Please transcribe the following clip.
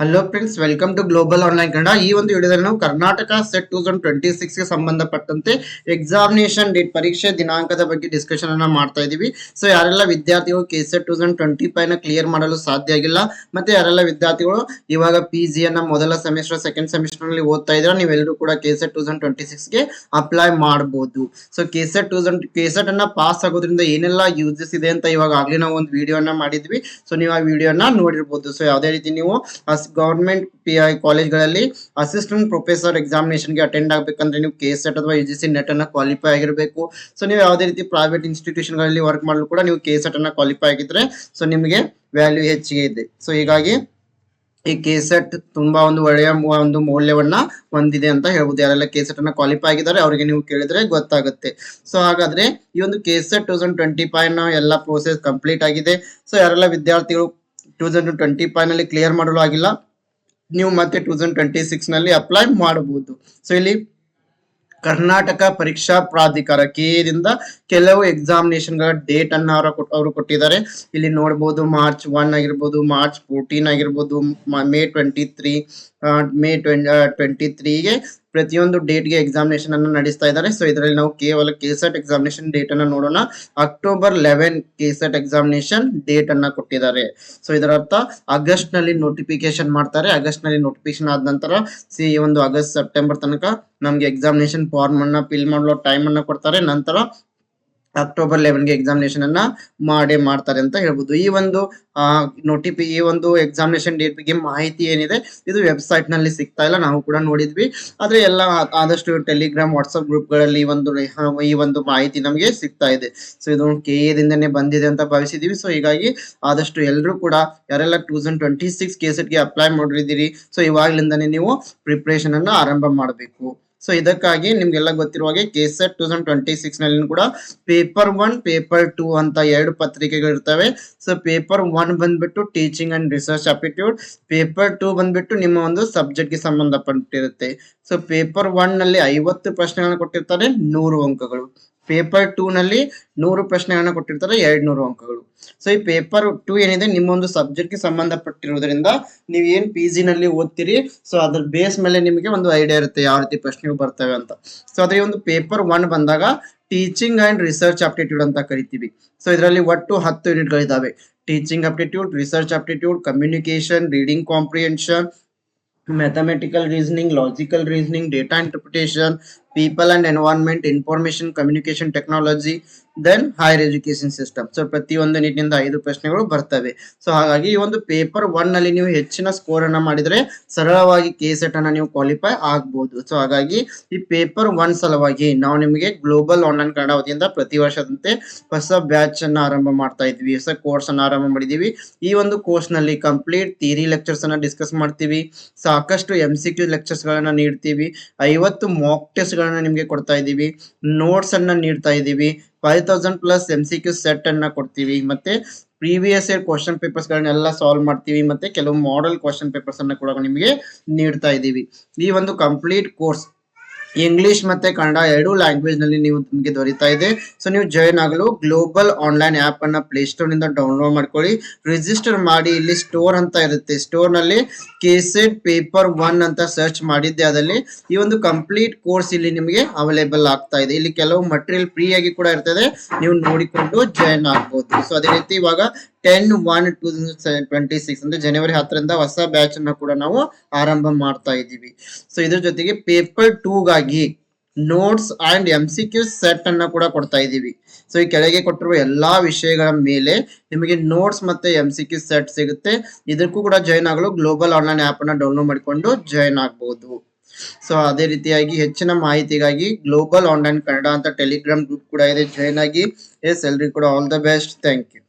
Hello friends welcome to global online Kannada ಈ ಒಂದು ವಿಡಿಯೋದಲ್ಲಿ ನಾವು Karnataka set two thousand twenty ಸಿಕ್ಸ್ಗೆ ಸಂಬಂಧಪಟ್ಟಂತೆ ಎಕ್ಸಾಮಿನೇಷನ್ ಡೇಟ್ ಪರೀಕ್ಷೆ ದಿನಾಂಕದ ಬಗ್ಗೆ ಡಿಸ್ಕಷನ್ ಅನ್ನ ಮಾಡ್ತಾ ಇದೀವಿ. ಸೊ ಯಾರೆಲ್ಲ ವಿದ್ಯಾರ್ಥಿಗಳು K set two thousand twenty ಫೈವ್ನ clear ಮಾಡಲು ಸಾಧ್ಯ ಆಗಿಲ್ಲ, ಮತ್ತೆ ಯಾರೆಲ್ಲ ವಿದ್ಯಾರ್ಥಿಗಳು ಇವಾಗ ಪಿ ಜಿ ಅನ್ನ ಮೊದಲ ಸೆಮಿಸ್ಟರ್ ಸೆಕೆಂಡ್ ಸೆಮಿಸ್ಟರ್ನಲ್ಲಿ ಓದ್ತಾ ಇದ್ರೆ ನೀವೆಲ್ಲರೂ ಕೂಡ K set two thousand twenty ಸಿಕ್ಸ್ಗೆ apply ಮಾಡಬಹುದು so K set two thousand K set ಅನ್ನ ಪಾಸ್ ಆಗೋದ್ರಿಂದ ಏನೆಲ್ಲ ಯೂಸಸ್ ಇದೆ ಅಂತ ಇವಾಗ ಆಗ್ಲಿ ನಾವು ಒಂದು ವಿಡಿಯೋನ ಮಾಡಿದ್ವಿ. ಸೊ ನೀವು ಆ ವಿಡಿಯೋನ ನೋಡಿರ್ಬೋದು. ಸೊ ಯಾವುದೇ ರೀತಿ ನೀವು ಗವರ್ಮೆಂಟ್ ಪಿ ಐ ಕಾಲೇಜ್ಗಳಲ್ಲಿ ಅಸಿಸ್ಟೆಂಟ್ ಪ್ರೊಫೆಸರ್ ಎಕ್ಸಾಮಿನೇಷನ್ಗೆ ಅಟೆಂಡ್ ಆಗಬೇಕಂದ್ರೆ ನೀವು ಕೆ ಸೆಟ್ ಅಥವಾ ಯು ಜಿ ಸಿ ನೆಟ್ ಅನ್ನ ಕ್ವಾಲಿಫೈ ಆಗಿರಬೇಕು. ಸೊ ನೀವು ಯಾವುದೇ ರೀತಿ ಪ್ರೈವೇಟ್ ಇನ್ಸ್ಟಿಟ್ಯೂಷನ್ಗಳಲ್ಲಿ ವರ್ಕ್ ಮಾಡಲು ಕೂಡ ನೀವು ಕೆ ಸೆಟ್ ಅನ್ನ ಕ್ವಾಲಿಫೈ ಆಗಿದ್ರೆ ಸೊ ನಿಮಗೆ ವ್ಯಾಲ್ಯೂ ಹೆಚ್ಚಿಗೆ ಇದೆ. ಸೊ ಹೀಗಾಗಿ ಈ ಕೆ ಸೆಟ್ ತುಂಬಾ ಒಂದು ಒಳ್ಳೆಯ ಒಂದು ಮೌಲ್ಯವನ್ನ ಹೊಂದಿದೆ ಅಂತ ಹೇಳ್ಬೋದು. ಯಾರೆಲ್ಲ ಕೆ ಸೆಟ್ ಅನ್ನ ಕ್ವಾಲಿಫೈ ಆಗಿದ್ದಾರೆ, ಅವರಿಗೆ ನೀವು ಕೇಳಿದ್ರೆ ಗೊತ್ತಾಗುತ್ತೆ. ಸೊ ಹಾಗಾದ್ರೆ ಈ ಒಂದು K set two thousand twenty ಫೈವ್ನ ಎಲ್ಲ ಪ್ರೋಸೆಸ್ ಕಂಪ್ಲೀಟ್ ಆಗಿದೆ. ಸೊ ಯಾರೆಲ್ಲ ವಿದ್ಯಾರ್ಥಿಗಳು ಟೂ ತೌಸಂಡ್ ಟ್ವೆಂಟಿ ಫೈವ್ನಲ್ಲಿ ಕ್ಲಿಯರ್ ಮಾಡಲು ಆಗಿಲ್ಲ ನೀವು ಮತ್ತೆ ಟೂ ತೌಸಂಡ್ ಟ್ವೆಂಟಿ ಸಿಕ್ಸ್ನಲ್ಲಿ ಅಪ್ಲೈ ಮಾಡಬಹುದು. ಸೊ ಇಲ್ಲಿ ಕರ್ನಾಟಕ ಪರೀಕ್ಷಾ ಪ್ರಾಧಿಕಾರ ದಿಂದ ಕೆಲವು ಎಕ್ಸಾಮಿನೇಷನ್ಗಳ ಡೇಟ್ ಅನ್ನ ಅವರ ಅವರು ಕೊಟ್ಟಿದ್ದಾರೆ. ಇಲ್ಲಿ ನೋಡಬಹುದು ಮಾರ್ಚ್ ಒನ್ ಆಗಿರ್ಬೋದು ಮಾರ್ಚ್ ಫೋರ್ಟೀನ್ ಆಗಿರ್ಬೋದು, May twenty three May twenty ತ್ರೀಗೆ ಪ್ರತಿಯೊಂದು ಡೇಟ್ಗೆ ಎಕ್ಸಾಮಿನೇಷನ್ ಅನ್ನು ನಡೆಸ್ತಾ ಇದ್ದಾರೆ. ಸೊ ಇದರಲ್ಲಿ ನಾವು ಕೇವಲ ಕೆಸೆಟ್ ಎಕ್ಸಾಮಿನೇಷನ್ ಡೇಟ್ ಅನ್ನು ನೋಡೋಣ. October eleven K set examination date ಅನ್ನ ಕೊಟ್ಟಿದ್ದಾರೆ. ಸೊ ಇದರ ಅರ್ಥ ಆಗಸ್ಟ್ನಲ್ಲಿ ನೋಟಿಫಿಕೇಶನ್ ಮಾಡ್ತಾರೆ. ಆಗಸ್ಟ್ನಲ್ಲಿ ನೋಟಿಫಿಕೇಶನ್ ಆದ ನಂತರ ಸಿ ಒಂದು ಆಗಸ್ಟ್ ಸೆಪ್ಟೆಂಬರ್ ತನಕ ನಮ್ಗೆ ಎಕ್ಸಾಮಿನೇಷನ್ ಫಾರ್ಮ್ ಅನ್ನ ಫಿಲ್ ಮಾಡಲು ಟೈಮ್ ಅನ್ನ ಕೊಡ್ತಾರೆ. ನಂತರ ಅಕ್ಟೋಬರ್ ಲೆವೆನ್ಗೆ ಎಕ್ಸಾಮಿನೇಷನ್ ಅನ್ನ ಮಾಡೇ ಮಾಡ್ತಾರೆ ಅಂತ ಹೇಳ್ಬೋದು. ಈ ಒಂದು ನೋಟಿಫಿ ಈ ಒಂದು ಎಕ್ಸಾಮಿನೇಷನ್ ಡೇಟ್ ಬಗ್ಗೆ ಮಾಹಿತಿ ಏನಿದೆ, ಇದು ವೆಬ್ಸೈಟ್ನಲ್ಲಿ ಸಿಗ್ತಾ ಇಲ್ಲ. ನಾವು ಕೂಡ ನೋಡಿದ್ವಿ. ಆದ್ರೆ ಎಲ್ಲ ಆದಷ್ಟು ಟೆಲಿಗ್ರಾಮ್ ವಾಟ್ಸ್ಆಪ್ ಗ್ರೂಪ್ಗಳಲ್ಲಿ ಈ ಒಂದು ಈ ಒಂದು ಮಾಹಿತಿ ನಮಗೆ ಸಿಗ್ತಾ ಇದೆ. ಸೊ ಇದು ಕೆ ದಿಂದನೇ ಬಂದಿದೆ ಅಂತ ಭಾವಿಸಿದೀವಿ. ಸೊ ಹೀಗಾಗಿ ಆದಷ್ಟು ಎಲ್ಲರೂ ಕೂಡ ಯಾರೆಲ್ಲ ಟೂ ತೌಸಂಡ್ ಟ್ವೆಂಟಿ ಸಿಕ್ಸ್ಗೆ ಅಪ್ಲೈ ಮಾಡಿದ್ದೀರಿ ಸೊ ಇವಾಗ್ಲಿಂದನೇ ನೀವು ಪ್ರಿಪ್ರೇಷನ್ ಅನ್ನ ಆರಂಭ ಮಾಡಬೇಕು. ಸೊ ಇದಕ್ಕಾಗಿ ನಿಮ್ಗೆಲ್ಲ ಗೊತ್ತಿರುವ ಹಾಗೆ K set two thousand twenty ಸಿಕ್ಸ್ನಲ್ಲಿ ಕೂಡ ಪೇಪರ್ ಒನ್ ಪೇಪರ್ ಟೂ ಅಂತ ಎರಡು ಪತ್ರಿಕೆಗಳು ಇರ್ತವೆ. ಸೊ ಪೇಪರ್ ಒನ್ ಬಂದ್ಬಿಟ್ಟು teaching and research aptitude paper two ಬಂದ್ಬಿಟ್ಟು ನಿಮ್ಮ ಒಂದು ಸಬ್ಜೆಕ್ಟ್ಗೆ ಸಂಬಂಧಪಟ್ಟಿರುತ್ತೆ. ಸೊ ಪೇಪರ್ ಒನ್ನಲ್ಲಿ ಐವತ್ತು ಪ್ರಶ್ನೆಗಳನ್ನ ಕೊಟ್ಟಿರ್ತಾರೆ, ನೂರು ಅಂಕಗಳು. ಪೇಪರ್ ಟೂ ನಲ್ಲಿ ನೂರು ಪ್ರಶ್ನೆಗಳನ್ನ ಕೊಟ್ಟಿರ್ತಾರೆ ಎರಡ್ ನೂರು ಅಂಕಗಳು. ಸೊ ಈ ಪೇಪರ್ ಟೂ ಏನಿದೆ ನಿಮ್ಮ ಒಂದು ಸಬ್ಜೆಕ್ಟ್ಗೆ ಸಂಬಂಧಪಟ್ಟಿರೋದ್ರಿಂದ ನೀವು ಏನ್ ಪಿ ಜಿ ನಲ್ಲಿ ಓದ್ತೀರಿ ಸೊ ಅದ್ರ ಬೇಸ್ ಮೇಲೆ ನಿಮಗೆ ಒಂದು ಐಡಿಯಾ ಇರುತ್ತೆ ಯಾವ ರೀತಿ ಪ್ರಶ್ನೆಗಳು ಬರ್ತವೆ ಅಂತ. ಸೊ ಅದ್ರ ಒಂದು ಪೇಪರ್ ಒನ್ ಬಂದಾಗ ಟೀಚಿಂಗ್ ಅಂಡ್ ರಿಸರ್ಚ್ ಆಪ್ಟಿಟ್ಯೂಡ್ ಅಂತ ಕರಿತೀವಿ. ಸೊ ಇದರಲ್ಲಿ ಒಟ್ಟು ಹತ್ತು ಯೂನಿಟ್ಗಳಿದಾವೆ teaching aptitude research aptitude communication reading comprehension mathematical reasoning logical reasoning data interpretation people and environment, information, communication technology then higher education system so ಪ್ರತಿಯೊಂದು ನಿಟ್ಟಿನಿಂದ ಐದು ಪ್ರಶ್ನೆಗಳು ಬರ್ತವೆ. ಸೊ ಹಾಗಾಗಿ ಈ ಒಂದು ಪೇಪರ್ ಒನ್ನಲ್ಲಿ ನೀವು ಹೆಚ್ಚಿನ ಸ್ಕೋರ್ ಅನ್ನ ಮಾಡಿದ್ರೆ ಸರಳವಾಗಿ ಕೆ ಸೆಟ್ ಅನ್ನ ನೀವು ಕ್ವಾಲಿಫೈ ಆಗ್ಬಹುದು ಸೊ ಹಾಗಾಗಿ ಈ ಪೇಪರ್ ಒನ್ ಸಲುವಾಗಿ ನಾವು ನಿಮಗೆ ಗ್ಲೋಬಲ್ ಆನ್ಲೈನ್ ಕನ್ನಡ ವತಿಯಿಂದ ಪ್ರತಿ ವರ್ಷದಂತೆ ಹೊಸ ಬ್ಯಾಚ್ ಅನ್ನ ಆರಂಭ ಮಾಡ್ತಾ ಇದ್ವಿ. ಹೊಸ ಕೋರ್ಸ್ ಅನ್ನ ಆರಂಭ ಮಾಡಿದೀವಿ. ಈ ಒಂದು ಕೋರ್ಸ್ನಲ್ಲಿ ಕಂಪ್ಲೀಟ್ ಥಿಯರಿ ಲೆಕ್ಚರ್ಸ್ ಅನ್ನ ಡಿಸ್ಕಸ್ ಮಾಡ್ತೀವಿ. ಸಾಕಷ್ಟು ಎಂ ಸಿ ಕ್ಯೂ ಲೆಕ್ಚರ್ಸ್ ಗಳನ್ನ ನೀಡ್ತೀವಿ. ಐವತ್ತು ಮಾಕ್ ಟೆಸ್ಟ್ ಗಳನ್ನ ನಿಮ್ಗೆ ಕೊಡ್ತಾ ಇದೀವಿ ನೋಟ್ಸ್ ಅನ್ನ ನೀಡ್ತಾ ಇದೀವಿ five thousand plus M C Q set ಅನ್ನ ಕೊಡ್ತೀವಿ. ಮತ್ತೆ ಪ್ರೀವಿಯಸ್ ಇಯರ್ ಕ್ವಶನ್ ಪೇಪರ್ಸ್ ಗಳನ್ನೆಲ್ಲ ಸಾಲ್ವ್ ಮಾಡ್ತೀವಿ. ಮತ್ತೆ ಕೆಲವು ಮಾಡೆಲ್ ಕ್ವಶನ್ ಪೇಪರ್ಸ್ ಅನ್ನ ಕೂಡ ನಿಮಗೆ ನೀಡ್ತಾ ಇದೀವಿ ಈ ಒಂದು ಕಂಪ್ಲೀಟ್ ಕೋರ್ಸ್ ಇಂಗ್ಲಿಷ್ ಮತ್ತೆ ಕನ್ನಡ ಎರಡು ಲ್ಯಾಂಗ್ವೇಜ್ನಲ್ಲಿ ನೀವು ನಿಮಗೆ ದೊರೀತಾ ಇದೆ. ಸೊ ನೀವು ಜಾಯಿನ್ ಆಗಲು ಗ್ಲೋಬಲ್ ಆನ್ಲೈನ್ ಆಪ್ ಅನ್ನ ಪ್ಲೇ ಸ್ಟೋರ್ನಿಂದ ಡೌನ್ಲೋಡ್ ಮಾಡ್ಕೊಳ್ಳಿ. ರಿಜಿಸ್ಟರ್ ಮಾಡಿ, ಇಲ್ಲಿ ಸ್ಟೋರ್ ಅಂತ ಇರುತ್ತೆ. ಸ್ಟೋರ್ನಲ್ಲಿ ಕೆಸೆಟ್ ಪೇಪರ್ ಒನ್ ಅಂತ ಸರ್ಚ್ ಮಾಡಿದ್ದೆ ಅದರಲ್ಲಿ. ಈ ಒಂದು ಕಂಪ್ಲೀಟ್ ಕೋರ್ಸ್ ಇಲ್ಲಿ ನಿಮಗೆ ಅವೈಲೇಬಲ್ ಆಗ್ತಾ ಇದೆ. ಇಲ್ಲಿ ಕೆಲವು ಮಟೀರಿಯಲ್ ಫ್ರೀ ಆಗಿ ಕೂಡ ಇರ್ತದೆ. ನೀವು ನೋಡಿಕೊಂಡು ಜಾಯಿನ್ ಆಗ್ಬಹುದು ಸೊ ಅದೇ ರೀತಿ ಇವಾಗ ten one two twenty six ಅಂದ್ರೆ ಜನವರಿ ಹತ್ತರಿಂದ ಹೊಸ ಬ್ಯಾಚ್ ಅನ್ನ ಕೂಡ ನಾವು ಆರಂಭ ಮಾಡ್ತಾ ಇದ್ದೀವಿ. ಸೊ ಇದ್ರ ಜೊತೆಗೆ paper ಟೂಗಾಗಿ notes and M C Q set ಅನ್ನ ಕೂಡ ಕೊಡ್ತಾ ಇದ್ದೀವಿ. ಸೊ ಈ ಕೆಳಗೆ ಕೊಟ್ಟಿರುವ ಎಲ್ಲಾ ವಿಷಯಗಳ ಮೇಲೆ ನಿಮಗೆ ನೋಟ್ಸ್ ಮತ್ತೆ ಎಂ ಸಿ ಕ್ಯೂ ಸೆಟ್ ಸಿಗುತ್ತೆ. ಇದಕ್ಕೂ ಕೂಡ ಜಾಯಿನ್ ಆಗಲು ಗ್ಲೋಬಲ್ ಆನ್ಲೈನ್ ಆಪ್ ಅನ್ನ ಡೌನ್ಲೋಡ್ ಮಾಡಿಕೊಂಡು ಜಾಯಿನ್ ಆಗಬಹುದು ಸೊ ಅದೇ ರೀತಿಯಾಗಿ ಹೆಚ್ಚಿನ ಮಾಹಿತಿಗಾಗಿ ಗ್ಲೋಬಲ್ ಆನ್ಲೈನ್ ಕನ್ನಡ ಅಂತ ಟೆಲಿಗ್ರಾಮ್ ಗ್ರೂಪ್ ಕೂಡ ಇದೆ. ಜಾಯಿನ್ ಆಗಿ, ಎಸ್, ಎಲ್ರಿಗೂ ಕೂಡ all the best thank you